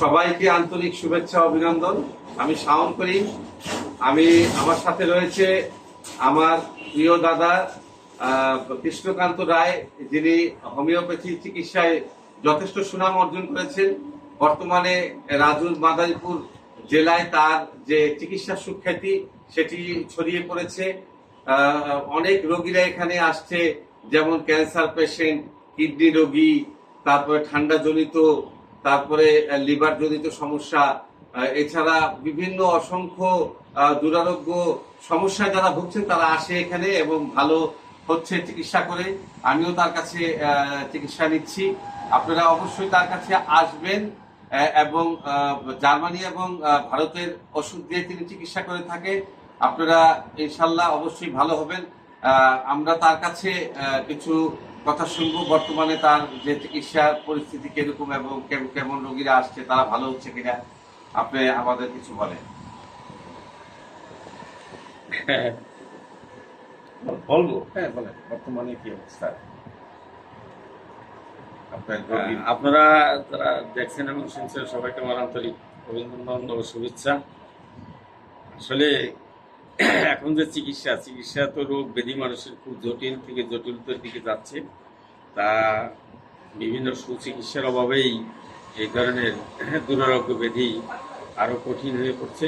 সবাইকে আন্তরিক শুভেচ্ছা, অভিনন্দন। আমি শাওন করিম আমি আমার সাথে রয়েছে আমার প্রিয় দাদা কৃষ্ণকান্ত রায়, যিনি হোমিওপ্যাথি চিকিৎসায় যথেষ্ট সুনাম অর্জন করেছেন। বর্তমানে রাজুর মাদারীপুর জেলায় তার যে চিকিৎসা সুখ্যাতি, সেটি ছড়িয়ে পড়েছে। অনেক রোগীরা এখানে আসছে, যেমন ক্যান্সার পেশেন্ট, কিডনি রোগী, তারপরে ঠান্ডা জনিত তারপরে লিভার জনিত সমস্যা এছাড়া বিভিন্ন অসংখ্য দুরারোগ্য সমস্যায় যারা ভুগছেন তারা আসে এখানে এবং ভালো হচ্ছে চিকিৎসা করে। আমিও তার কাছে চিকিৎসা নিচ্ছি। আপনারা অবশ্যই তার কাছে আসবেন এবং জার্মানি এবং ভারতের ওষুধ দিয়ে তিনি চিকিৎসা করে থাকে আপনারা ইনশাল্লাহ অবশ্যই ভালো হবেন। আমরা তার কাছে আহ, কিছু কথা শুনব। বর্তমানে তার যে চিকিৎসার পরিস্থিতি কীরকম এবং কেম- কেমন রোগীরা আসছে তারা ভালো হচ্ছে কিনা আপনি আমাদের কিছু বলেন। বলব? হ্যাঁ বলেন বর্তমানে কি অবস্থা? আপনার আপনারা যারা দেখছেন এবং শুনছেন সবাইকে আমার আন্তরিক অভিনন্দন ও শুভেচ্ছা। আসলে এখন যে চিকিৎসা চিকিৎসা তো রোগ ব্যাধি মানুষের খুব জটিল থেকে জটিলতার দিকে যাচ্ছে। তা বিভিন্ন সুচিকিৎসার অভাবেই এই ধরনের দুরারোগ্য ব্যাধি আরও কঠিন হয়ে পড়ছে।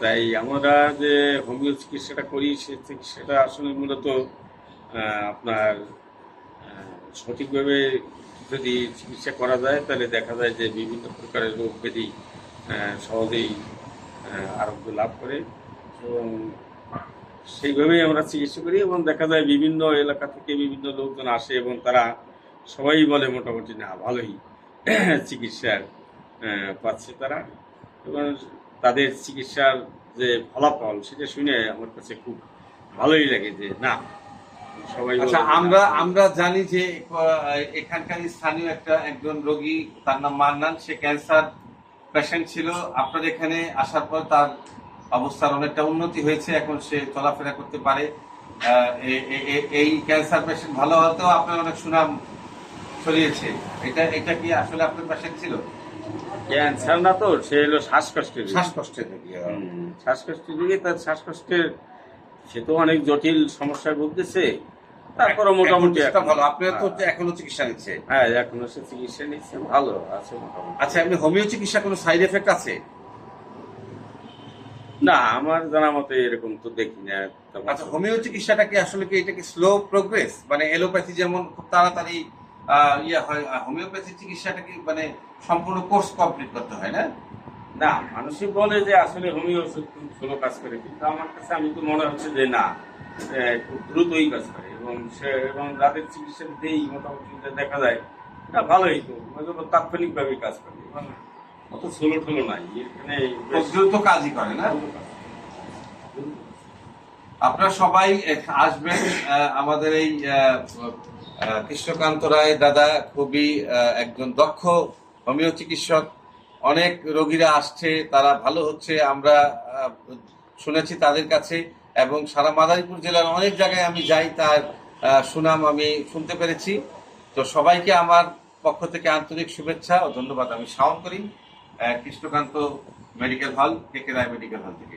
তাই আমরা যে হোমিও চিকিৎসাটা করি, সে চিকিৎসাটা আসলে মূলত আপনার সঠিকভাবে যদি চিকিৎসা করা যায়, তাহলে দেখা যায় যে বিভিন্ন প্রকারের রোগ ব্যাধি সহজেই আরোগ্য লাভ করে। এবং সেইভাবেই আমরা চিকিৎসা করি এবং দেখা যায় বিভিন্ন এলাকা থেকে বিভিন্ন লোকজন আসে এবং তারা সবাই বলে মোটামুটি না ভালোই চিকিৎসার পাচ্ছে তারা। এবং তাদের চিকিৎসার যে ফলাফল সেটা শুনে আমার কাছে খুব ভালোই লাগে যে না সবাই আচ্ছা আমরা আমরা জানি যে এখানকার স্থানীয় একটা একজন রোগী তার নাম মান্নান সে ক্যান্সার পেশেন্ট ছিল। আপনার এখানে আসার পর তার অবস্থার অনেকটা উন্নতি হয়েছে এখন সে চলাফেরা করতে পারে। এই ক্যান্সার পেশেন্ট ভালো হতেও আপনার অনেক সুনাম ছড়িয়েছে। এটা এটা কি আসলে আপনার পেশেন্ট ছিল? ক্যান্সার না তো সে হলো শ্বাসকষ্টের শ্বাসকষ্টের রোগী শ্বাসকষ্টের রোগী তার শ্বাসকষ্টের সে তো অনেক জটিল সমস্যায় ভুগতেছে। তারপরে মোটামুটি ভালো। আপনার তো এখনও চিকিৎসা নিচ্ছে হ্যাঁ এখনও সে চিকিৎসা নিচ্ছে ভালো আছে মোটামুটি। আচ্ছা এমনি হোমিও চিকিৎসা কোনো সাইড এফেক্ট আছে? না আমার জানা মতে এরকম তো দেখি না আচ্ছা হোমিও চিকিৎসাটা কি আসলে কি এটা কি স্লো প্রোগ্রেস মানে এলোপ্যাথি যেমন খুব তাড়াতাড়ি ইয়ে হয় হোমিওপ্যাথি চিকিৎসাটা কি মানে সম্পূর্ণ কোর্স কমপ্লিট করতে হয় না? না মানুষই বলে যে আসলে হোমিও ওষুধ খুব স্লো কাজ করে কিন্তু আমার কাছে আমি তো মনে হচ্ছে যে না খুব দ্রুতই কাজ করে। এবং সে এবং যাদের চিকিৎসা দেই মোটামুটি দেখা যায় না ভালোই তো হয়তো তাৎক্ষণিক ভাবে কাজ করে। এবং অত নাই। দ্রুত কাজই করে না? আপনারা সবাই আসবেন আমাদের এই কৃষ্ণকান্ত রায় দাদা খুবই একজন দক্ষ হোমিও চিকিৎসক। অনেক রোগীরা আসছে, তারা ভালো হচ্ছে। আমরা শুনেছি তাদের কাছে এবং সারা মাদারীপুর জেলার অনেক জায়গায় আমি যাই, তার সুনাম আমি শুনতে পেরেছি। তো সবাইকে আমার পক্ষ থেকে আন্তরিক শুভেচ্ছা ও ধন্যবাদ। আমি শাওন করি। কৃষ্ণকান্ত মেডিকেল হল কে কে রায় মেডিকেল হল থেকে।